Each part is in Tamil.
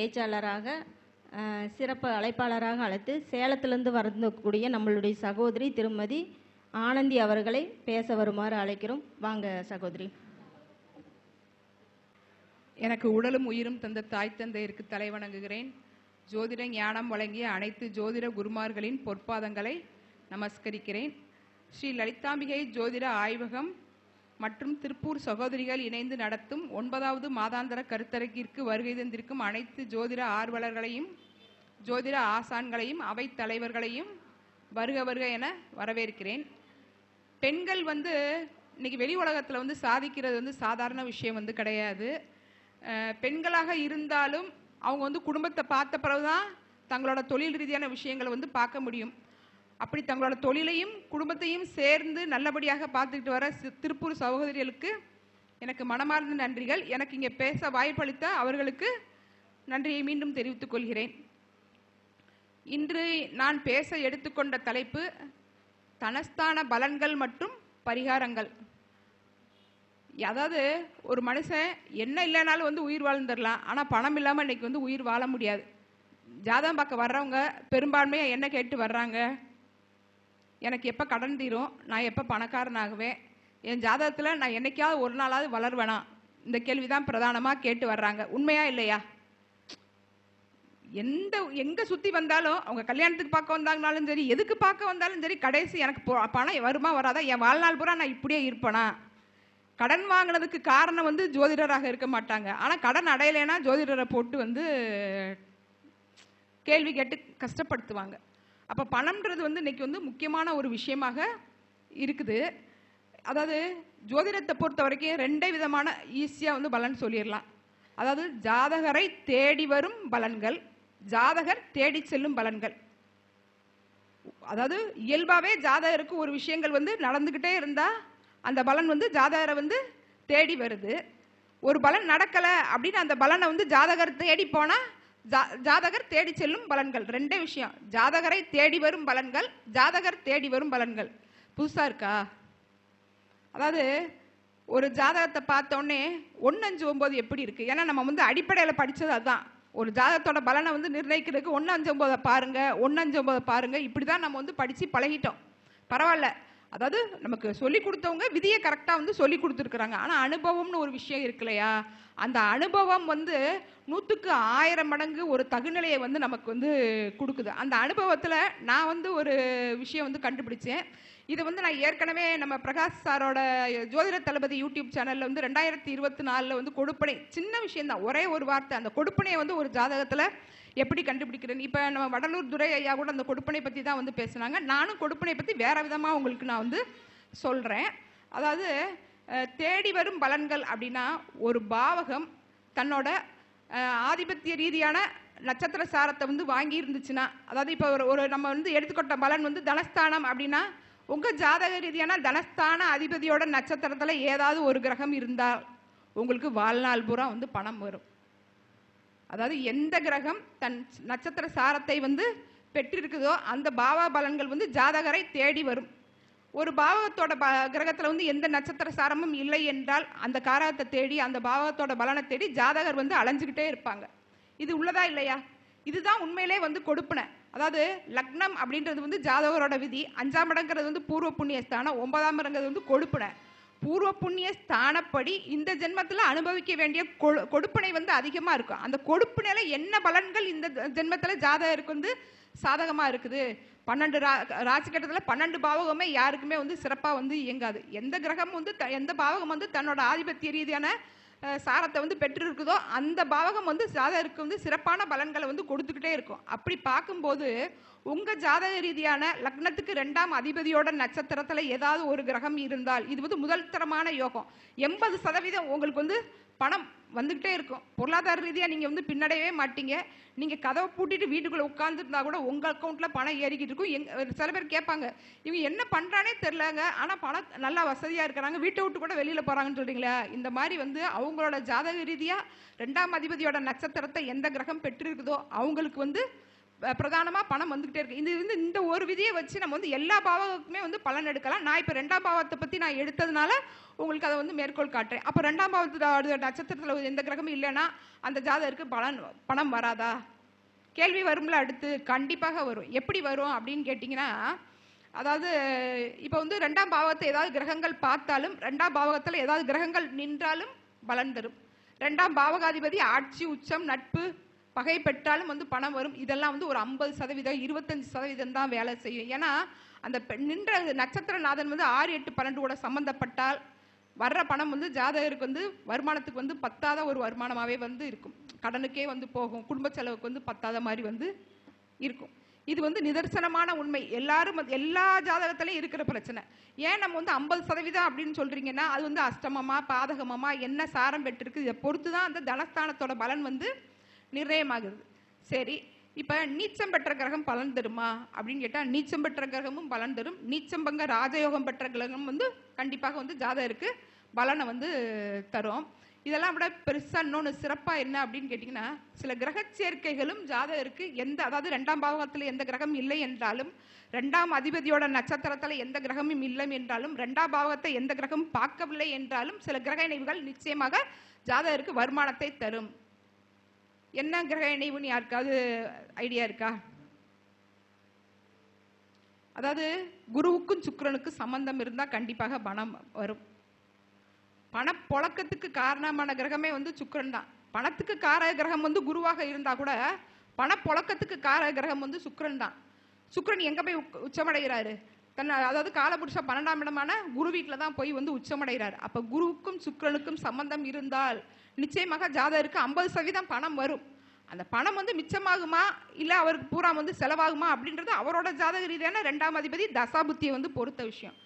பேச்சாளராக சிறப்பு அழைப்பாளராக அழைத்து சேலத்திலிருந்து வரக்கூடிய நம்மளுடைய சகோதரி திருமதி ஆனந்தி அவர்களை பேச வருமாறு அழைக்கிறோம். வாங்க சகோதரி. எனக்கு உடலும் உயிரும் தந்த தாய் தந்தையருக்கு தலைவணங்குகிறேன் ஜோதிட ஞானம் வழங்கிய அனைத்து ஜோதிட குருமார்களின் பொற்பாதங்களை நமஸ்கரிக்கிறேன். ஸ்ரீ லலிதாம்பிகை ஜோதிட ஆய்வகம் மற்றும் திருப்பூர் சகோதரிகள் இணைந்து நடத்தும் ஒன்பதாவது மாதாந்திர கருத்தரங்கிற்கு வருகை தந்திருக்கும் அனைத்து ஜோதிட ஆர்வலர்களையும் ஜோதிட ஆசான்களையும் அவை தலைவர்களையும் வருக வருக என வரவேற்கிறேன். பெண்கள் வந்து இன்னைக்கு வெளி உலகத்தில் வந்து சாதிக்கிறது வந்து சாதாரண விஷயம் வந்து கிடையாது. பெண்களாக இருந்தாலும் அவங்க வந்து குடும்பத்தை பார்த்த பிறகுதான் தங்களோட தொழில் ரீதியான விஷயங்களை வந்து பார்க்க முடியும். அப்படி தங்களோட தொழிலையும் குடும்பத்தையும் சேர்ந்து நல்லபடியாக பார்த்துக்கிட்டு வர திருப்பூர் சகோதரிகளுக்கு எனக்கு மனமார்ந்த நன்றிகள். எனக்கு இங்கே பேச வாய்ப்பளித்த அவர்களுக்கு நன்றியை மீண்டும் தெரிவித்துக் கொள்கிறேன். இன்று நான் பேச எடுத்துக்கொண்ட தலைப்பு தனஸ்தான பலன்கள் மற்றும் பரிகாரங்கள். அதாவது ஒரு மனுஷன் என்ன இல்லைனாலும் வந்து உயிர் வாழ்ந்துடலாம். ஆனால் பணம் இல்லாமல் இன்றைக்கி வந்து உயிர் வாழ முடியாது. ஜாதகம் பார்க்க வர்றவங்க பெரும்பான்மையாக என்ன கேட்டு வர்றாங்க? எனக்கு எப்போ கடன் தீரும்? நான் எப்போ பணக்காரனாகுவேன் என் ஜாதகத்தில் நான் என்னைக்காவது ஒரு நாளாவது வளர்வேனா? இந்த கேள்வி தான் பிரதானமாக கேட்டு வர்றாங்க. உண்மையா இல்லையா? எந்த எங்கே சுற்றி வந்தாலும் அவங்க கல்யாணத்துக்கு பார்க்க வந்தாங்கனாலும் சரி எதுக்கு பார்க்க வந்தாலும் சரி கடைசி எனக்கு பணம் வருமா வராதா? என் வாழ்நாள் பூரா நான் இப்படியே இருப்பேனா? கடன் வாங்கினதுக்கு காரணம் வந்து ஜோதிடராக இருக்க மாட்டாங்க. ஆனால் கடன் அடையலைன்னா ஜோதிடரை போட்டு வந்து கேள்வி கேட்டு கஷ்டப்படுத்துவாங்க. அப்போ பணம்ன்றது வந்து இன்னைக்கு வந்து முக்கியமான ஒரு விஷயமாக இருக்குது. அதாவது ஜோதிடத்தை பொறுத்த வரைக்கும் ரெண்டே விதமான ஈஸியாக வந்து பலன் சொல்லிடலாம். அதாவது ஜாதகரை தேடி வரும் பலன்கள் ஜாதகர் தேடி செல்லும் பலன்கள். அதாவது இயல்பாகவே ஜாதகருக்கு ஒரு விஷயங்கள் வந்து நடந்துக்கிட்டே இருந்தால் அந்த பலன் வந்து ஜாதகரை வந்து தேடி வருது. ஒரு பலன் நடக்கலை அப்படின்னு அந்த பலனை வந்து ஜாதகர் தேடி போனால் ஜாதகர் தேடி செல்லும் பலன்கள். ரெண்டே விஷயம். ஜாதகரை தேடி வரும் பலன்கள் ஜாதகர் தேடி வரும் பலன்கள். புதுசா இருக்கா? அதாவது ஒரு ஜாதகத்தை பார்த்தோன்னே ஒன்று அஞ்சு ஒம்பது எப்படி இருக்குது ஏன்னா நம்ம வந்து அடிப்படையில் படித்தது அதுதான் ஒரு ஜாதகத்தோட பலனை வந்து நிர்ணயிக்கிறதுக்கு ஒன்று அஞ்சு ஒம்பதை பாருங்கள் ஒன்று அஞ்சு ஒம்பதை பாருங்கள் இப்படி தான் நம்ம வந்து படித்து பழகிட்டோம். பரவாயில்ல. அதாவது நமக்கு சொல்லி கொடுத்தவங்க விதியை கரெக்டாக வந்து சொல்லி கொடுத்துருக்குறாங்க. ஆனால் அனுபவம்னு ஒரு விஷயம் இருக்கு இல்லையா? அந்த அனுபவம் வந்து நூற்றுக்கு ஆயிரம் மடங்கு ஒரு தகுநிலையை வந்து நமக்கு வந்து கொடுக்குது. அந்த அனுபவத்தில் நான் வந்து ஒரு விஷயம் வந்து கண்டுபிடிச்சேன். இது வந்து நான் ஏற்கனவே நம்ம பிரகாஷ் சாரோட ஜோதிட தளபதி யூடியூப் சேனலில் வந்து ரெண்டாயிரத்தி இருபத்தி நாலில் வந்து கொடுப்பனை சின்ன விஷயந்தான் ஒரே ஒரு வார்த்தை அந்த கொடுப்பனையை வந்து ஒரு ஜாதகத்தில் எப்படி கண்டுபிடிக்கிறேன் இப்போ நம்ம வடலூர் துரை ஐயா கூட அந்த கொடுப்பனை பற்றி தான் வந்து பேசுனாங்க. நானும் கொடுப்பனை பற்றி வேறு விதமாக உங்களுக்கு நான் வந்து சொல்கிறேன் அதாவது தேடி வரும் பலன்கள் அப்படின்னா ஒரு பாவகம் தன்னோட ஆதிபத்திய ரீதியான நட்சத்திர சாரத்தை வந்து வாங்கி இருந்துச்சுன்னா அதாவது இப்போ ஒரு ஒரு நம்ம வந்து எடுத்துக்கொண்ட பலன் வந்து தனஸ்தானம் அப்படின்னா உங்க ஜாதக ரீதியான தனஸ்தான அதிபதியோட நட்சத்திரத்துல ஏதாவது ஒரு கிரகம் இருந்தால் உங்களுக்கு வாழ்நாள் பூரா வந்து பணம் வரும். அதாவது எந்த கிரகம் தன் நட்சத்திர சாரத்தை வந்து பெற்றிருக்குதோ அந்த பாவ பலன்கள் வந்து ஜாதகரை தேடி வரும். ஒரு பாவகத்தோட ப கிரகத்தில் வந்து எந்த நட்சத்திர சாரமும் இல்லை என்றால் அந்த காரகத்தை தேடி அந்த பாவகத்தோட பலனை தேடி ஜாதகர் வந்து அலைஞ்சுக்கிட்டே இருப்பாங்க. இது உள்ளதா இல்லையா? இதுதான் உண்மையிலே வந்து கொடுப்பினேன் அதாவது லக்னம் அப்படின்றது வந்து ஜாதகரோட விதி. அஞ்சாம் இடங்கிறது வந்து பூர்வ புண்ணிய ஸ்தானம் ஒன்பதாம் இடங்கிறது வந்து கொடுப்பனை. பூர்வ புண்ணிய ஸ்தானப்படி இந்த ஜென்மத்தில் அனுபவிக்க வேண்டிய கொடு- கொடுப்பனை வந்து அதிகமாக இருக்கும் அந்த கொடுப்பினையில் என்ன பலன்கள் இந்த ஜென்மத்தில் ஜாதகருக்கு வந்து சாதகமாக இருக்குது? பன்னெண்டு ரா ராசிக்கட்டத்தில் பன்னெண்டு பாவகமே யாருக்குமே வந்து சிறப்பாக வந்து இயங்காது. எந்த கிரகம் வந்து த- எந்த பாவகம் வந்து தன்னோட ஆதிபத்திய ரீதியான சாரத்தை வந்து பெற்றிருக்குதோ அந்த பாவகம் வந்து ஜாதகருக்கு வந்து சிறப்பான பலன்களை வந்து கொடுத்துக்கிட்டே இருக்கும். அப்படி பார்க்கும்போது உங்கள் ஜாதக ரீதியான லக்னத்துக்கு ரெண்டாம் அதிபதியோட நட்சத்திரத்தில் ஏதாவது ஒரு கிரகம் இருந்தால் இது வந்து முதல் தரமான யோகம். எண்பது சதவீதம் உங்களுக்கு வந்து பணம் வந்துகிட்டே இருக்கும். பொருளாதார ரீதியாக நீங்கள் வந்து பின்னடையவே மாட்டீங்க. நீங்கள் கதவை பூட்டிட்டு வீட்டுக்குள்ளே உட்காந்துருந்தா கூட உங்கள் அக்கௌண்ட்டில் பணம் ஏறிக்கிட்டு இருக்கும். எங் சில பேர் கேட்பாங்க இவங்க என்ன பண்ணுறானே தெரிலங்க ஆனால் பணம் நல்லா வசதியாக இருக்கிறாங்க. வீட்டை விட்டு கூட வெளியில் போகிறாங்கன்னு சொல்கிறீங்களா இந்த மாதிரி வந்து அவங்களோட ஜாதக ரீதியாக ரெண்டாம் அதிபதியோட நட்சத்திரத்தை எந்த கிரகம் பெற்றிருக்குதோ அவங்களுக்கு வந்து பிரதானமாக பணம் வந்துக்கிட்டே இருக்கு. இது வந்து இந்த ஒரு விதியை வச்சு நம்ம வந்து எல்லா பாவத்துக்குமே வந்து பலன் எடுக்கலாம். நான் இப்போ ரெண்டாம் பாவத்தை பற்றி நான் எடுத்ததுனால உங்களுக்கு அதை வந்து மேற்கோள் காட்டுறேன். அப்போ ரெண்டாம் பாவத்து நட்சத்திரத்தில் எந்த கிரகமும் இல்லைன்னா அந்த ஜாதகருக்கு பலன் பணம் வராதா? கேள்வி வரும்ல அடுத்து. கண்டிப்பாக வரும். எப்படி வரும் அப்படின்னு கேட்டிங்கன்னா அதாவது இப்போ வந்து ரெண்டாம் பாவத்தை ஏதாவது கிரகங்கள் பார்த்தாலும் ரெண்டாம் பாவகத்தில் ஏதாவது கிரகங்கள் நின்றாலும் பலன் தரும். ரெண்டாம் பாவகாதிபதி ஆட்சி உச்சம் நட்பு பகை பெற்றாலும் வந்து பணம் வரும். இதெல்லாம் வந்து ஒரு ஐம்பது சதவீதம் இருபத்தஞ்சு சதவீதம் தான் வேலை செய்யும். ஏன்னா அந்த பெ- நின்ற நட்சத்திரநாதன் வந்து ஆறு எட்டு பன்னெண்டு கூட சம்மந்தப்பட்டால் வர்ற பணம் வந்து ஜாதகருக்கு வந்து வருமானத்துக்கு வந்து பத்தாத ஒரு வருமானமாகவே வந்து இருக்கும். கடனுக்கே வந்து போகும். குடும்ப செலவுக்கு வந்து பத்தாத மாதிரி வந்து இருக்கும். இது வந்து நிதர்சனமான உண்மை. எல்லாரும் எல்லா ஜாதகத்திலையும் இருக்கிற பிரச்சனை. ஏன் நம்ம வந்து ஐம்பது சதவீதம் அப்படின்னு சொல்கிறீங்கன்னா அது வந்து அஷ்டமமாக பாதகமமாக என்ன சாரம் பெற்றிருக்கு இதை பொறுத்து தான் அந்த தனஸ்தானத்தோட பலன் வந்து நிர்ணயமாகுது சரி இப்போ நீச்சம் பெற்ற கிரகம் பலன் தருமா? அப்படின்னு கேட்டால் நீச்சம் பெற்ற கிரகமும் பலன் தரும். நீச்சம் பங்க ராஜயோகம் பெற்ற கிரகம் வந்து கண்டிப்பாக வந்து ஜாதகருக்கு பலனை வந்து தரும். இதெல்லாம் விட பெருசாக இன்னொன்று சிறப்பாக என்ன அப்படின்னு கேட்டிங்கன்னா சில கிரக சேர்க்கைகளும் ஜாதகருக்கு எந்த அதாவது ரெண்டாம் பாவகத்தில் எந்த கிரகம் இல்லை என்றாலும் ரெண்டாம் அதிபதியோட நட்சத்திரத்தில் எந்த கிரகமும் இல்லை என்றாலும் ரெண்டாம் பாவகத்தை எந்த கிரகமும் பார்க்கவில்லை என்றாலும் சில கிரக இணைவுகள் நிச்சயமாக ஜாதகருக்கு வருமானத்தை தரும். என்ன கிரக இணைவுன்னு யாருக்காவது ஐடியா இருக்கா? அதாவது குருவுக்கும் சுக்கரனுக்கும் சம்பந்தம் இருந்தால் கண்டிப்பாக பணம் வரும். பணப்புழக்கத்துக்கு காரணமான கிரகமே வந்து சுக்கரன் தான். பணத்துக்கு கார கிரகம் வந்து குருவாக இருந்தா கூட பணப்புழக்கத்துக்கு கார கிரகம் வந்து சுக்கரன் தான். சுக்கரன் எங்க போய் உக்- உச்சமடைகிறாரு? தன்னை அதாவது காலபுருஷ பன்னெண்டாம் இடமான குரு வீட்டில் தான் போய் வந்து உச்சமடைகிறார். அப்போ குருவுக்கும் சுக்கரனுக்கும் சம்பந்தம் இருந்தால் நிச்சயமாக ஜாதகருக்கு ஐம்பது சதவீதம் பணம் வரும். அந்த பணம் வந்து மிச்சமாகுமா? இல்லை அவருக்கு பூரா வந்து செலவாகுமா? அப்படின்றது அவரோட ஜாதக ரீதியான ரெண்டாம் அதிபதி தசாபுத்தியை வந்து பொறுத்த விஷயம்.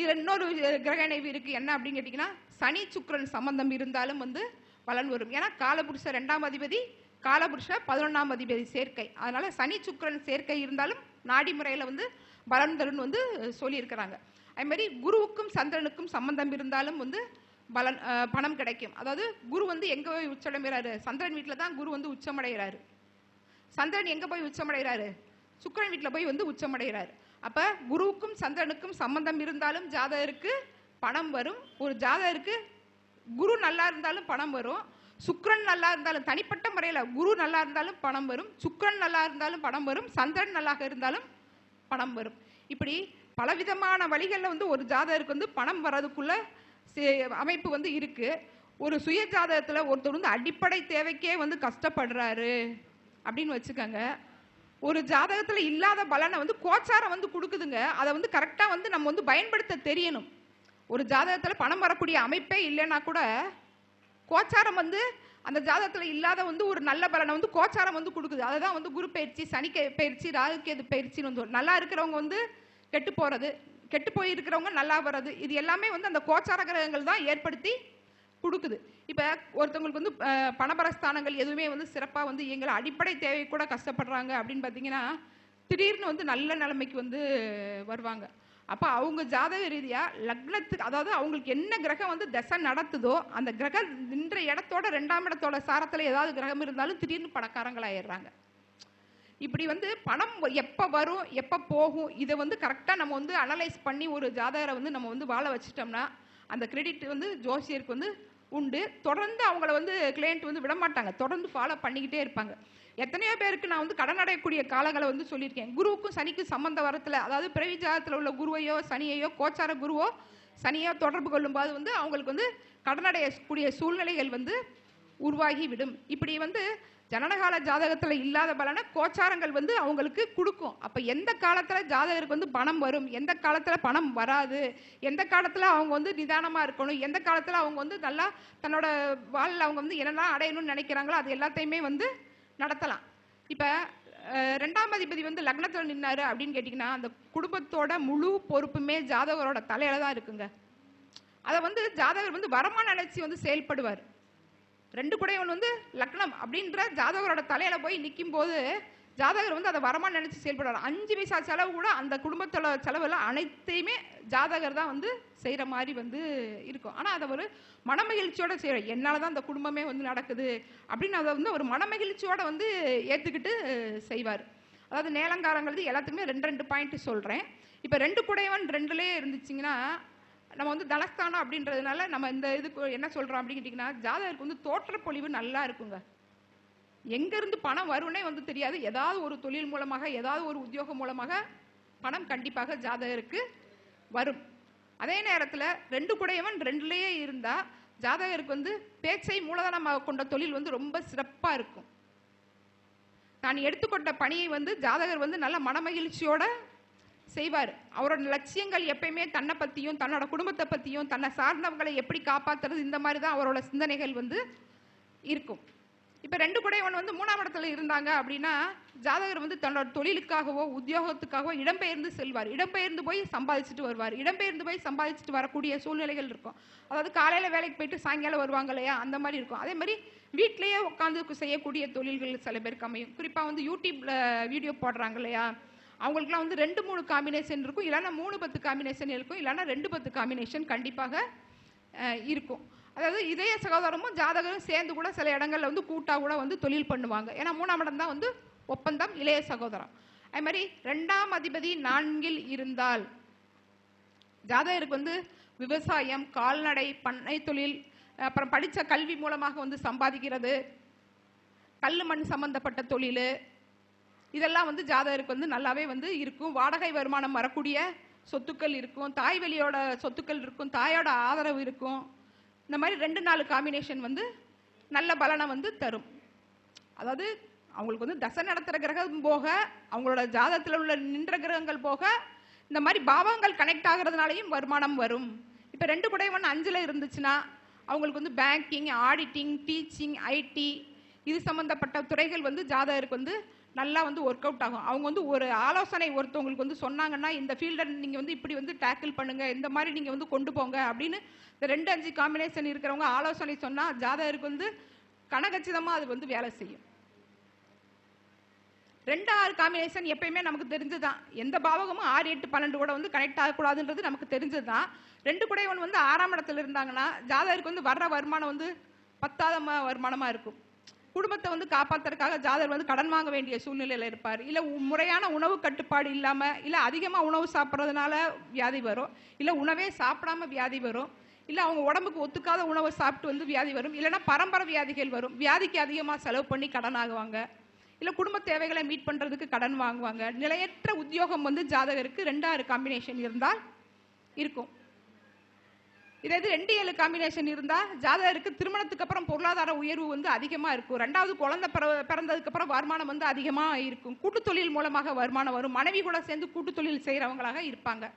இதில் இன்னொரு கிரக இணைவு இருக்குது என்ன அப்படின்னு கேட்டிங்கன்னா சனி சுக்கிரன் சம்பந்தம் இருந்தாலும் வந்து பலன் வரும். ஏன்னா காலபுருஷ ரெண்டாம் அதிபதி காலபுருஷ பதினொன்றாம் அதிபதி சேர்க்கை. அதனால் சனி சுக்ரன் சேர்க்கை இருந்தாலும் நாடி முறையில் வந்து பலன் தரும்னு வந்து சொல்லியிருக்கிறாங்க. அதே மாதிரி குருவுக்கும் சந்திரனுக்கும் சம்பந்தம் இருந்தாலும் வந்து பலன் பணம் கிடைக்கும். அதாவது குரு வந்து எங்கே போய் உச்சமடைகிறாரு சந்திரன் வீட்டில் தான் குரு வந்து உச்சமடைகிறாரு. சந்திரன் எங்கே போய் உச்சமடைகிறாரு? சுக்கரன் வீட்டில் போய் வந்து உச்சமடைகிறாரு. அப்போ குருவுக்கும் சந்திரனுக்கும் சம்பந்தம் இருந்தாலும் ஜாதகருக்கு பணம் வரும். ஒரு ஜாதகருக்கு குரு நல்லா இருந்தாலும் பணம் வரும். சுக்ரன் நல்லா இருந்தாலும் தனிப்பட்ட முறையில் குரு நல்லா இருந்தாலும் பணம் வரும். சுக்கிரன் நல்லா இருந்தாலும் பணம் வரும். சந்திரன் நல்லாக இருந்தாலும் பணம் வரும். இப்படி பலவிதமான வழிகளில் வந்து ஒரு ஜாதகருக்கு வந்து பணம் வர்றதுக்குள்ள அமைப்பு வந்து இருக்கு. ஒரு சுய ஜாதகத்தில் ஒருத்தர் வந்து அடிப்படை தேவைக்கே வந்து கஷ்டப்படுறாரு அப்படின்னு வச்சுக்கோங்க. ஒரு ஜாதகத்தில் இல்லாத பலனை வந்து கோச்சாரம் வந்து கொடுக்குதுங்க. அதை வந்து கரெக்டாக வந்து நம்ம வந்து பயன்படுத்த தெரியணும். ஒரு ஜாதகத்தில் பணம் வரக்கூடிய அமைப்பே இல்லைன்னா கூட கோச்சாரம் வந்து அந்த ஜாதகத்தில் இல்லாத வந்து ஒரு நல்ல பலனை வந்து கோச்சாரம் வந்து கொடுக்குது. அதை தான் வந்து குரு பயிற்சி சனிக்க பயிற்சி ராகு பயிற்சின்னு வந்து நல்லா இருக்கிறவங்க வந்து கெட்டு போகிறது கெட்டு போயிருக்கிறவங்க நல்லா வர்றது. இது எல்லாமே வந்து அந்த கோச்சார கிரகங்கள் தான் ஏற்படுத்தி கொடுக்குது. இப்போ ஒருத்தவங்களுக்கு வந்து பணபரஸ்தானங்கள் எதுவுமே வந்து சிறப்பாக வந்து எங்களை அடிப்படை தேவை கூட கஷ்டப்படுறாங்க அப்படின்னு பார்த்தீங்கன்னா திடீர்னு வந்து நல்ல நிலைமைக்கு வந்து வருவாங்க. அப்போ அவங்க ஜாதக ரீதியாக லக்னத்துக்கு அதாவது அவங்களுக்கு என்ன கிரகம் வந்து தசை நடத்துதோ அந்த கிரகம் நின்ற இடத்தோட ரெண்டாம் இடத்தோட சாரத்தில் ஏதாவது கிரகம் இருந்தாலும் திடீர்னு பணக்காரங்களாயிடுறாங்க. இப்படி வந்து பணம் எப்போ வரும் எப்போ போகும் இதை வந்து கரெக்டாக நம்ம வந்து அனலைஸ் பண்ணி ஒரு ஜாதகரை வந்து நம்ம வந்து வாழ வச்சிட்டோம்னா அந்த கிரெடிட் வந்து ஜோசியருக்கு வந்து உண்டு. தொடர்ந்து அவங்கள வந்து கிளையண்ட் வந்து விட மாட்டாங்க. தொடர்ந்து ஃபாலோ பண்ணிக்கிட்டே இருப்பாங்க. எத்தனையோ பேருக்கு நான் வந்து கடன் அடையக்கூடிய காலங்களை வந்து சொல்லியிருக்கேன். குருவுக்கும் சனிக்கும் சம்பந்த வரத்தில் அதாவது பிறவி ஜாதத்தில் உள்ள குருவையோ சனியையோ கோச்சார குருவோ சனியோ தொடர்பு கொள்ளும்போது வந்து அவங்களுக்கு வந்து கடன் அடையக்கூடிய சூழ்நிலைகள் வந்து உருவாகி விடும். இப்படி வந்து ஜனனகால ஜாதகத்தில் இல்லாத பலனை கோச்சாரங்கள் வந்து அவங்களுக்கு கொடுக்கும். அப்போ எந்த காலத்தில் ஜாதகருக்கு வந்து பணம் வரும்? எந்த காலத்தில் பணம் வராது? எந்த காலத்தில் அவங்க வந்து நிதானமாக இருக்கணும்? எந்த காலத்தில் அவங்க வந்து நல்லா தன்னோட வாழ்வில் அவங்க வந்து என்னெல்லாம் அடையணும்னு நினைக்கிறாங்களோ அது எல்லாத்தையுமே வந்து நடத்தலாம். இப்போ ரெண்டாம் அதிபதி வந்து லக்னத்தில் நின்னாரு அப்படின்னு கேட்டிங்கன்னா அந்த குடும்பத்தோட முழு பொறுப்புமே ஜாதகரோட தலையில தான் இருக்குங்க. அதை வந்து ஜாதகர் வந்து வரமான நினைச்சு வந்து செயல்படுவார். ரெண்டு குடையவன் வந்து லக்னம் அப்படின்ற ஜாதகரோட தலையில போய் நிற்கும் போது ஜாதகர் வந்து அதை வரமா நினைச்சு செயல்படுவார் அஞ்சு பைசா செலவு கூட அந்த குடும்பத்தோட செலவெல்லாம் அனைத்தையுமே ஜாதகர் தான் வந்து செய்கிற மாதிரி வந்து இருக்கும். ஆனால் அதை ஒரு மனமகிழ்ச்சியோட செய்யற என்னால் தான் அந்த குடும்பமே வந்து நடக்குது அப்படின்னு அதை வந்து ஒரு மனமகிழ்ச்சியோட வந்து ஏற்றுக்கிட்டு செய்வார். அதாவது நேலங்காரங்கிறது எல்லாத்துக்குமே ரெண்டு ரெண்டு பாயிண்ட் சொல்கிறேன் இப்போ ரெண்டு குடையவன் ரெண்டுலேயே இருந்துச்சிங்கன்னா நம்ம வந்து தனஸ்தானம் அப்படின்றதுனால நம்ம இந்த இதுக்கு என்ன சொல்கிறோம் அப்படின்னு கேட்டிங்கன்னா ஜாதகருக்கு வந்து தோற்றப்பொழிவு நல்லா இருக்குங்க. எங்கேருந்து பணம் வரும்னே வந்து தெரியாது. ஏதாவது ஒரு தொழில் மூலமாக ஏதாவது ஒரு உத்தியோகம் மூலமாக பணம் கண்டிப்பாக ஜாதகருக்கு வரும். அதே நேரத்தில் ரெண்டு குடையவன் ரெண்டுலேயே இருந்தால் ஜாதகருக்கு வந்து பேச்சை மூலதனமாக கொண்ட தொழில் வந்து ரொம்ப சிறப்பாக இருக்கும். தான் எடுத்துக்கொண்ட பணியை வந்து ஜாதகர் வந்து நல்ல மனமகிழ்ச்சியோட செய்வார். அவரோட லட்சியங்கள் எப்பயுமே தன்னை பற்றியும் தன்னோட குடும்பத்தை பற்றியும் தன்னை சார்ந்தவங்களை எப்படி காப்பாற்றுறது இந்த மாதிரி தான் அவரோட சிந்தனைகள் வந்து இருக்கும். இப்போ ரெண்டு குடையவன் வந்து மூணாம் இடத்துல இருந்தாங்க அப்படின்னா ஜாதகர் வந்து தன்னோட தொழிலுக்காகவோ உத்தியோகத்துக்காகவோ இடம்பெயர்ந்து செல்வார். இடம்பெயர்ந்து போய் சம்பாதிச்சுட்டு வருவார். இடம்பெயர்ந்து போய் சம்பாதிச்சுட்டு வரக்கூடிய சூழ்நிலைகள் இருக்கும். அதாவது காலையில் வேலைக்கு போயிட்டு சாயங்காலம் வருவாங்க இல்லையா? அந்த மாதிரி இருக்கும். அதே மாதிரி வீட்டிலேயே உட்காந்து செய்யக்கூடிய தொழில்கள் சில பேருக்கு அமையும். குறிப்பாக வந்து யூடியூப்ல வீடியோ போடுறாங்க இல்லையா? அவங்களுக்குலாம் வந்து ரெண்டு மூணு காம்பினேஷன் இருக்கும். இல்லைன்னா மூணு பத்து காம்பினேஷன் இருக்கும். இல்லைன்னா ரெண்டு பத்து காம்பினேஷன் கண்டிப்பாக இருக்கும். அதாவது இதய சகோதரமும் ஜாதகரும் சேர்ந்து கூட சில இடங்களில் வந்து கூட்டாக கூட வந்து தொழில் பண்ணுவாங்க. ஏன்னா மூணாம் இடம் தான் வந்து ஒப்பந்தம் இளைய சகோதரம். அதே மாதிரி ரெண்டாம் அதிபதி நான்கில் இருந்தால் ஜாதகருக்கு வந்து விவசாயம் கால்நடை பண்ணை தொழில் அப்புறம் படித்த கல்வி மூலமாக வந்து சம்பாதிக்கிறது கல் மண் சம்பந்தப்பட்ட தொழில் இதெல்லாம் வந்து ஜாதகருக்கு வந்து நல்லாவே வந்து இருக்கும். வாடகை வருமானம் வரக்கூடிய சொத்துக்கள் இருக்கும். தாய் வெளியோட சொத்துக்கள் இருக்கும். தாயோட ஆதரவு இருக்கும். இந்த மாதிரி ரெண்டு நாலு காம்பினேஷன் வந்து நல்ல பலனை வந்து தரும். அதாவது அவங்களுக்கு வந்து தசை நடத்துகிற கிரகம் போக அவங்களோட ஜாதகத்தில் உள்ள நின்ற கிரகங்கள் போக இந்த மாதிரி பாவங்கள் கனெக்ட் ஆகிறதுனாலையும் வருமானம் வரும். இப்போ ரெண்டு குடையவன் அஞ்சில் இருந்துச்சுன்னா அவங்களுக்கு வந்து பேங்கிங் ஆடிட்டிங் டீச்சிங் ஐடி இது சம்மந்தப்பட்ட துறைகள் வந்து ஜாதகருக்கு வந்து நல்லா வந்து ஒர்க் அவுட் ஆகும். அவங்க வந்து ஒரு ஆலோசனை ஒருத்தவங்களுக்கு வந்து சொன்னாங்கன்னா இந்த ஃபீல்டை நீங்கள் வந்து இப்படி வந்து டேக்கிள் பண்ணுங்க இந்த மாதிரி நீங்கள் வந்து கொண்டு போங்க அப்படின்னு இந்த ரெண்டு அஞ்சு காம்பினேஷன் இருக்கிறவங்க ஆலோசனை சொன்னால் ஜாதகருக்கு வந்து கனகச்சிதமாக அது வந்து வேலை செய்யும். ரெண்டு ஆறு காம்பினேஷன் எப்பயுமே நமக்கு தெரிஞ்சுதான். எந்த பாவகமும் ஆறு எட்டு பன்னெண்டு கூட வந்து கனெக்ட் ஆகக்கூடாதுன்றது நமக்கு தெரிஞ்சதுதான் ரெண்டு கூட ஒன்று வந்து ஆறாம் இடத்துல இருந்தாங்கன்னா ஜாதகருக்கு வந்து வர்ற வருமானம் வந்து பத்தாத வருமானமாக இருக்கும். குடும்பத்தை வந்து காப்பாற்றுறதுக்காக ஜாதகர் வந்து கடன் வாங்க வேண்டிய சூழ்நிலையில் இருப்பார். இல்லை முறையான உணவு கட்டுப்பாடு இல்லாமல் இல்லை அதிகமாக உணவு சாப்பிட்றதுனால வியாதி வரும். இல்லை உணவே சாப்பிடாம வியாதி வரும். இல்லை அவங்க உடம்புக்கு ஒத்துக்காத உணவை சாப்பிட்டு வந்து வியாதி வரும். இல்லைன்னா பரம்பரை வியாதிகள் வரும். வியாதிக்கு அதிகமாக செலவு பண்ணி கடன் ஆகுவாங்க. இல்லை குடும்ப தேவைகளை மீட் பண்ணுறதுக்கு கடன் வாங்குவாங்க. நிலையற்ற உத்தியோகம் வந்து ஜாதகருக்கு ரெண்டாறு காம்பினேஷன் இருந்தால் இருக்கும். இதே இது ரெண்டு ஏழு காம்பினேஷன் இருந்தால் ஜாதகருக்கு திருமணத்துக்கு அப்புறம் பொருளாதார உயர்வு வந்து அதிகமாக இருக்கும். ரெண்டாவது குழந்தை பிற- பிறந்ததுக்கப்புறம் வருமானம் வந்து அதிகமாக இருக்கும். கூட்டு தொழில் மூலமாக வருமானம் வரும். மனைவி கூட சேர்ந்து கூட்டு தொழில் செய்கிறவங்களாக இருப்பாங்க.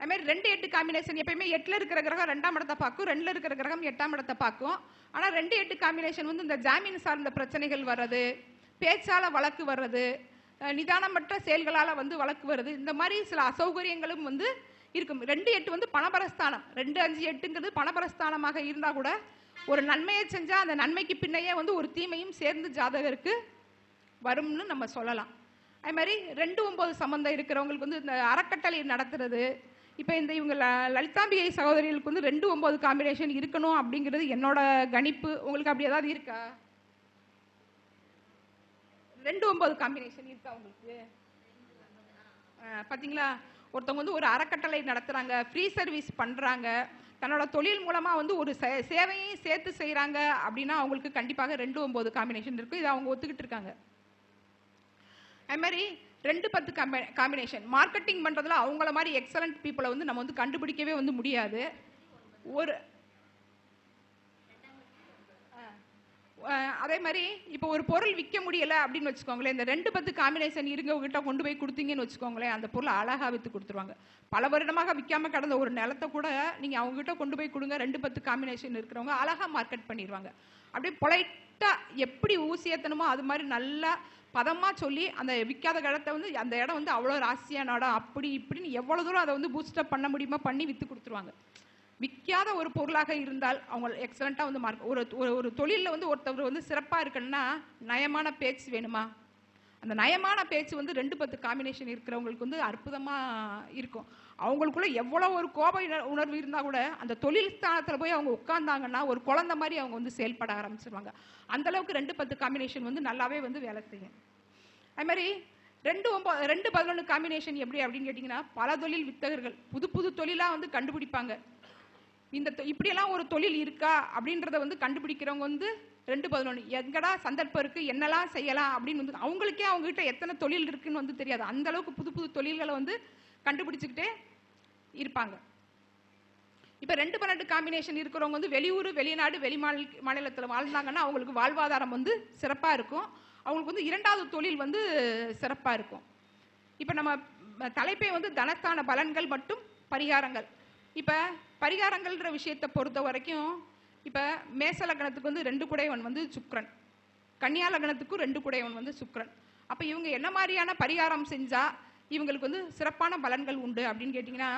அதுமாதிரி ரெண்டு எட்டு காம்பினேஷன் எப்பயுமே எட்டில் இருக்கிற கிரகம் ரெண்டாம் இடத்தை பார்க்கும். ரெண்டில் இருக்கிற கிரகம் எட்டாம் இடத்தை பார்க்கும். ஆனால் ரெண்டு எட்டு காம்பினேஷன் வந்து இந்த ஜாமீன் சார்ந்த பிரச்சனைகள் வர்றது பேச்சால் வழக்கு வர்றது நிதானமற்ற செயல்களால் வந்து வழக்கு வருது இந்த மாதிரி சில அசௌகரியங்களும் வந்து இருக்கும். ரெண்டு எட்டு வந்து பணபரஸ்தானம். ரெண்டு அஞ்சு எட்டுங்கிறது பணபரஸ்தானமாக இருந்தால் கூட ஒரு நன்மையை செஞ்சா அந்த நன்மைக்கு பின்னையே வந்து ஒரு தீமையும் சேர்ந்து ஜாதகருக்கு வரும்னு நம்ம சொல்லலாம். அது மாதிரி ரெண்டு ஒம்பது சம்மந்தம் இருக்கிறவங்களுக்கு வந்து இந்த அறக்கட்டளை நடத்துறது. இப்போ இந்த இவங்க ல- லலிதாம்பிகை சகோதரிகளுக்கு வந்து ரெண்டு ஒம்பது காம்பினேஷன் இருக்கணும் அப்படிங்கிறது என்னோட கணிப்பு. உங்களுக்கு அப்படி ஏதாவது இருக்கா? ரெண்டு ஒம்பது காம்பினேஷன் இருக்கா உங்களுக்கு? பார்த்தீங்களா ஒருத்தவங்க வந்து ஒரு அறக்கட்டளை நடத்துறாங்க ஃப்ரீ சர்வீஸ் பண்ணுறாங்க தன்னோட தொழில் மூலமாக வந்து ஒரு சே- சேவையும் சேர்த்து செய்கிறாங்க அப்படின்னா அவங்களுக்கு கண்டிப்பாக ரெண்டு ஒம்பது காம்பினேஷன் இருக்குது இதை அவங்க ஒத்துக்கிட்டு இருக்காங்க. அது மாதிரி ரெண்டு பத்து காம்பினேஷன் மார்க்கெட்டிங் பண்ணுறதுல அவங்கள மாதிரி எக்ஸலண்ட் பீப்புளை வந்து நம்ம வந்து கண்டுபிடிக்கவே வந்து முடியாது. ஒரு அதே மாதிரி இப்போ ஒரு பொருள் விற்க முடியலை அப்படின்னு வச்சுக்கோங்களேன் இந்த ரெண்டு பத்து காம்பினேஷன் இருங்கவங்கிட்ட கொண்டு போய் கொடுத்தீங்கன்னு வச்சுக்கோங்களேன் அந்த பொருளை அழகா வித்து கொடுத்துருவாங்க. பல வருடமாக விற்காம கடந்த ஒரு நிலத்தை கூட நீங்க அவங்க கிட்ட கொண்டு போய் கொடுங்க ரெண்டு பத்து காம்பினேஷன் இருக்கிறவங்க அழகா மார்க்கெட் பண்ணிடுவாங்க அப்படியே பொலைட்டா எப்படி ஊசி ஏற்றணுமோ அது மாதிரி நல்லா பதமா சொல்லி அந்த விற்காத கடத்தை வந்து அந்த இடம் வந்து அவ்வளோ ராசியான இடம் அப்படி இப்படின்னு எவ்வளோ தூரம் அதை வந்து பூஸ்டப் பண்ண முடியுமோ பண்ணி வித்து கொடுத்துருவாங்க. விற்காத ஒரு பொருளாக இருந்தால் அவங்க எக்ஸலண்ட்டாக வந்து மார்க் ஒரு ஒரு- தொழிலில் வந்து ஒருத்தவர் வந்து சிறப்பாக இருக்குன்னா நயமான பேச்சு வேணுமா? அந்த நயமான பேச்சு வந்து ரெண்டு பத்து காம்பினேஷன் இருக்கிறவங்களுக்கு வந்து அற்புதமாக இருக்கும். அவங்களுக்குள்ள எவ்வளோ ஒரு கோப உணர்வு இருந்தால் கூட அந்த தொழில் ஸ்தானத்தில் போய் அவங்க உட்காந்தாங்கன்னா ஒரு குழந்தை மாதிரி அவங்க வந்து செயல்பட ஆரம்பிச்சிருவாங்க. அந்த அளவுக்கு ரெண்டு பத்து காம்பினேஷன் வந்து நல்லாவே வந்து வேலை செய்யும். அதுமாதிரி ரெண்டு ஒம்பது ரெண்டு பதினொன்று காம்பினேஷன் எப்படி அப்படின்னு கேட்டிங்கன்னா பல தொழில் வித்தகர்கள் புது புது தொழிலாக வந்து கண்டுபிடிப்பாங்க. இந்த தொ- இப்படியெல்லாம் ஒரு தொழில் இருக்கா? அப்படின்றத வந்து கண்டுபிடிக்கிறவங்க வந்து ரெண்டு பதினொன்று எங்கடா சந்தர்ப்பம் இருக்குது என்னெல்லாம் செய்யலாம்? அப்படின்னு வந்து அவங்களுக்கே அவங்ககிட்ட எத்தனை தொழில் இருக்குன்னு வந்து தெரியாது. அந்த அளவுக்கு புது புது தொழில்களை வந்து கண்டுபிடிச்சிக்கிட்டே இருப்பாங்க. இப்போ ரெண்டு பன்னெண்டு காம்பினேஷன் இருக்கிறவங்க வந்து வெளியூர் வெளிநாடு வெளி மாநிலத்தில் வாழ்ந்தாங்கன்னா அவங்களுக்கு வாழ்வாதாரம் வந்து சிறப்பாக இருக்கும். அவங்களுக்கு வந்து இரண்டாவது தொழில் வந்து சிறப்பாக இருக்கும். இப்போ நம்ம தலைப்பே வந்து தனஸ்தான பலன்கள் மற்றும் பரிகாரங்கள். இப்போ பரிகாரங்கள்ன்ற விஷயத்தை பொறுத்த வரைக்கும் இப்போ மேச லக்னத்துக்கு வந்து ரெண்டு குடையவன் வந்து சுக்ரன் கன்னியா லக்னத்துக்கும் ரெண்டு குடையவன் வந்து சுக்ரன் அப்போ இவங்க என்ன மாதிரியான பரிகாரம் செஞ்சால் இவங்களுக்கு வந்து சிறப்பான பலன்கள் உண்டு அப்படின்னு கேட்டிங்கன்னா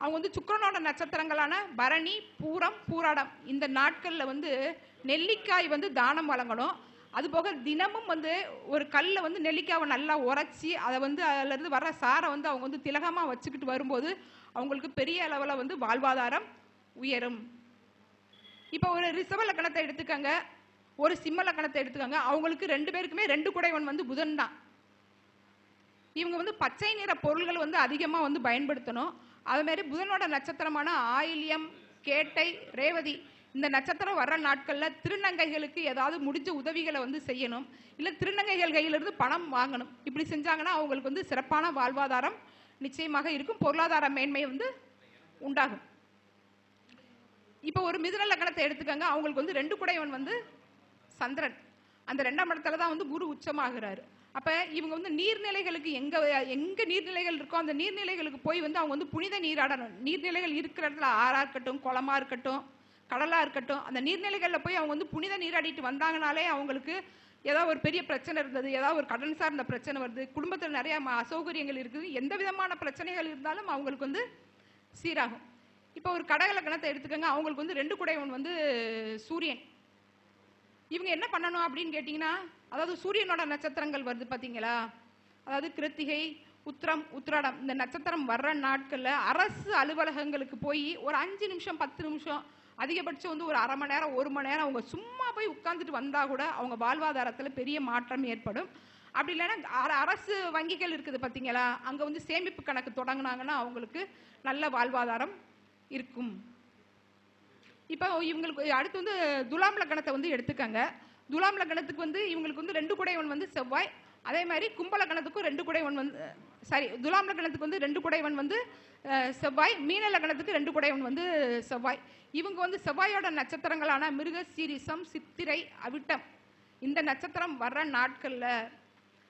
அவங்க வந்து சுக்ரனோட நட்சத்திரங்களான பரணி பூரம் பூராடம் இந்த நாட்களில் வந்து நெல்லிக்காய் வந்து தானம் வழங்கணும். அதுபோக தினமும் வந்து ஒரு கல்லில் வந்து நெல்லிக்காவை நல்லா உரைச்சி அதை வந்து அதுலேருந்து வர்ற சாரை வந்து அவங்க வந்து திலகமாக வச்சுக்கிட்டு வரும்போது அவங்களுக்கு பெரிய அளவில் வந்து வாழ்வாதாரம் உயரும். இப்போ ஒரு ரிசவ லக்கணத்தை எடுத்துக்கங்க. ஒரு சிம்ம லக்கணத்தை எடுத்துக்கங்க. அவங்களுக்கு ரெண்டு பேருக்குமே ரெண்டு குடைவன் வந்து புதன் தான். இவங்க வந்து பச்சை நிற பொருள்கள் வந்து அதிகமாக வந்து பயன்படுத்தணும். அதுமாரி புதனோட நட்சத்திரமான ஆயில்யம் கேட்டை ரேவதி இந்த நட்சத்திரம் வர்ற நாட்களில் திருநங்கைகளுக்கு ஏதாவது முடிஞ்ச உதவிகளை வந்து செய்யணும். இல்லை திருநங்கைகள் கையிலிருந்து பணம் வாங்கணும். இப்படி செஞ்சாங்கன்னா அவங்களுக்கு வந்து சிறப்பான வாழ்வாதாரம் நிச்சயமாக இருக்கும் பொருளாதார மேன்மை வந்து உண்டாகும். இப்போ ஒரு மிதுன லக்னத்தை எடுத்துக்கங்க. அவங்களுக்கு வந்து ரெண்டு குடையவன் வந்து சந்திரன். அந்த ரெண்டாம் இடத்துல தான் வந்து குரு உச்சமாகிறாரு. அப்போ இவங்க வந்து நீர்நிலைகளுக்கு எங்கே எங்கே நீர்நிலைகள் இருக்கோ அந்த நீர்நிலைகளுக்கு போய் வந்து அவங்க வந்து புனித நீராடணும். நீர்நிலைகள் இருக்கிற இடத்துல ஆறாக இருக்கட்டும் குளமாக இருக்கட்டும் கடலாக இருக்கட்டும் அந்த நீர்நிலைகளில் போய் அவங்க வந்து புனித நீராடிட்டு வந்தாங்கனாலே அவங்களுக்கு ஏதாவது ஒரு பெரிய பிரச்சனை இருந்தது ஏதாவது ஒரு கடன் சார்ந்த பிரச்சனை வருது குடும்பத்தில் நிறைய ம- அசௌகரியங்கள் இருக்குது எந்த விதமான பிரச்சனைகள் இருந்தாலும் அவங்களுக்கு வந்து சீராகும். இப்போ ஒரு கடகலக்கணத்தை எடுத்துக்கோங்க அவங்களுக்கு வந்து ரெண்டு குடையவன் வந்து சூரியன். இவங்க என்ன பண்ணணும் அப்படின்னு கேட்டிங்கன்னா அதாவது சூரியனோட நட்சத்திரங்கள் வருது பார்த்தீங்களா அதாவது கிருத்திகை உத்திரம் உத்திராடம் இந்த நட்சத்திரம் வர்ற நாட்களில் அரசு அலுவலகங்களுக்கு போய் ஒரு அஞ்சு நிமிஷம் பத்து நிமிஷம் அதிகபட்சம் வந்து ஒரு அரை மணி நேரம் ஒரு மணி நேரம் அவங்க சும்மா போய் உட்காந்துட்டு வந்தால் கூட அவங்க வாழ்வாதாரத்தில் பெரிய மாற்றம் ஏற்படும். அப்படி இல்லைன்னா அர- அரசு வங்கிகள் இருக்குது பார்த்தீங்களா அங்கே வந்து சேமிப்பு கணக்கு தொடங்கினாங்கன்னா அவங்களுக்கு நல்ல வாழ்வாதாரம் இருக்கும். இப்போ இவங்களுக்கு அடுத்து வந்து துலாம் லக்கணத்தை வந்து எடுத்துக்கங்க. துலாம் லக்கணத்துக்கு வந்து இவங்களுக்கு வந்து ரெண்டு குடையவன் வந்து செவ்வாய் அதே மாதிரி கும்பல கணத்துக்கும் ரெண்டு குடைவன் வந்து சாரி துலாம் லக்னத்துக்கு வந்து ரெண்டு குடைவன் வந்து செவ்வாய் மீன லக்னத்துக்கு ரெண்டு குடைவன் வந்து செவ்வாய். இவங்க வந்து செவ்வாயோட நட்சத்திரங்களான மிருக சீரிசம் சித்திரை அவிட்டம். இந்த நட்சத்திரம் வர்ற நாட்களில்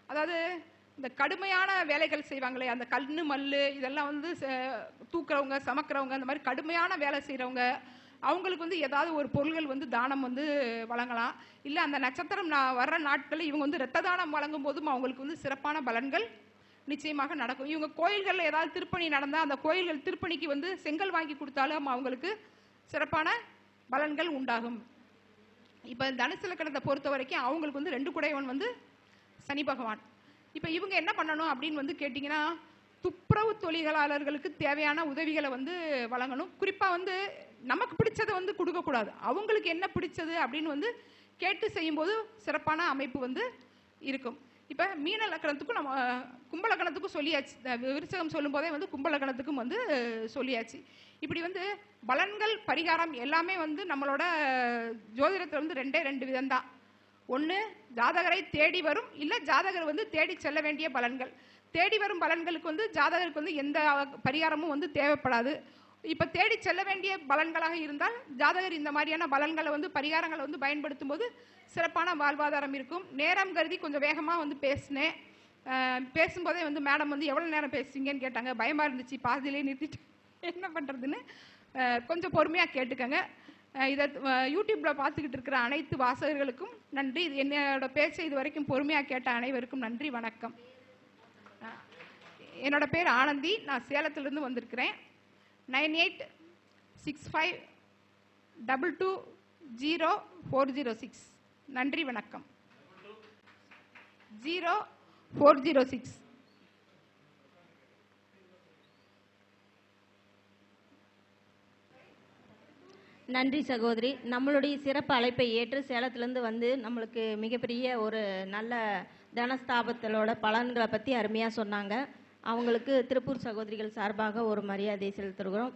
அதாவது இந்த கடுமையான வேலைகள் செய்வாங்களே அந்த கண்ணு மல்லு இதெல்லாம் வந்து ச- தூக்குறவங்க சமக்கிறவங்க அந்த மாதிரி கடுமையான வேலை செய்கிறவங்க அவங்களுக்கு வந்து ஏதாவது ஒரு பொருள்கள் வந்து தானம் வந்து வழங்கலாம். இல்லை அந்த நட்சத்திரம் நான் வர்ற நாட்களில் இவங்க வந்து ரத்த தானம் வழங்கும் போதும் அவங்களுக்கு வந்து சிறப்பான பலன்கள் நிச்சயமாக நடக்கும். இவங்க கோயில்களில் ஏதாவது திருப்பணி நடந்தால் அந்த கோயில்கள் திருப்பணிக்கு வந்து செங்கல் வாங்கி கொடுத்தாலும் அவங்களுக்கு சிறப்பான பலன்கள் உண்டாகும். இப்போ தனுசு லக்கணத்தை பொறுத்த வரைக்கும் அவங்களுக்கு வந்து ரெண்டு குடையவன் வந்து சனி பகவான். இப்போ இவங்க என்ன பண்ணணும் அப்படின்னு வந்து கேட்டிங்கன்னா துப்புரவு தொழிலாளர்களுக்கு தேவையான உதவிகளை வந்து வழங்கணும். குறிப்பாக வந்து நமக்கு பிடிச்சதை வந்து கொடுக்கக்கூடாது. அவங்களுக்கு என்ன பிடிச்சது அப்படின்னு வந்து கேட்டு செய்யும்போது சிறப்பான அமைப்பு வந்து இருக்கும். இப்போ மீன லக்கணத்துக்கும் நம்ம கும்பலக்கணத்துக்கும் சொல்லியாச்சு. விருச்சகம் சொல்லும்போதே வந்து கும்பலக்கணத்துக்கும் வந்து சொல்லியாச்சு. இப்படி வந்து பலன்கள் பரிகாரம் எல்லாமே வந்து நம்மளோட ஜோதிடத்தில் வந்து ரெண்டே ரெண்டு விதம்தான். ஒன்று ஜாதகரை தேடி வரும். இல்லை ஜாதகர் வந்து தேடி செல்ல வேண்டிய பலன்கள். தேடி வரும் பலன்களுக்கு வந்து ஜாதகருக்கு வந்து எந்த பரிகாரமும் வந்து தேவைப்படாது. இப்போ தேடி செல்ல வேண்டிய பலன்களாக இருந்தால் ஜாதகர் இந்த மாதிரியான பலன்களை வந்து பரிகாரங்களை வந்து பயன்படுத்தும் போது சிறப்பான வாழ்வாதாரம் இருக்கும். நேரம் கருதி கொஞ்சம் வேகமாக வந்து பேசினேன். பேசும்போதே வந்து மேடம் வந்து எவ்வளோ நேரம் பேசுவீங்கன்னு கேட்டாங்க. பயமாக இருந்துச்சு. பாதியிலே நிறுத்திட்டு என்ன பண்ணுறதுன்னு கொஞ்சம் பொறுமையாக கேட்டுக்கங்க. இதை யூடியூப்பில் பார்த்துக்கிட்டு இருக்கிற அனைத்து வாசகர்களுக்கும் நன்றி. இது என்னோட பேச்சை இது வரைக்கும் பொறுமையாக கேட்ட அனைவருக்கும் நன்றி. வணக்கம். என்னோட பேர் ஆனந்தி. நான் சேலத்திலிருந்து வந்திருக்கிறேன். Nine eight six five double two zero four zero six. நன்றி வணக்கம். Zero four zero six. நன்றி சகோதரி. நம்மளுடைய சிறப்பு அழைப்பை ஏற்று சேலத்திலேருந்து வந்து நம்மளுக்கு மிகப்பெரிய ஒரு நல்ல தனஸ்தாபத்தலோட பலன்களை பற்றி அருமையாக சொன்னாங்க. அவங்களுக்கு திருப்பூர் சகோதரிகள் சார்பாக ஒரு மரியாதை செலுத்துகிறோம்.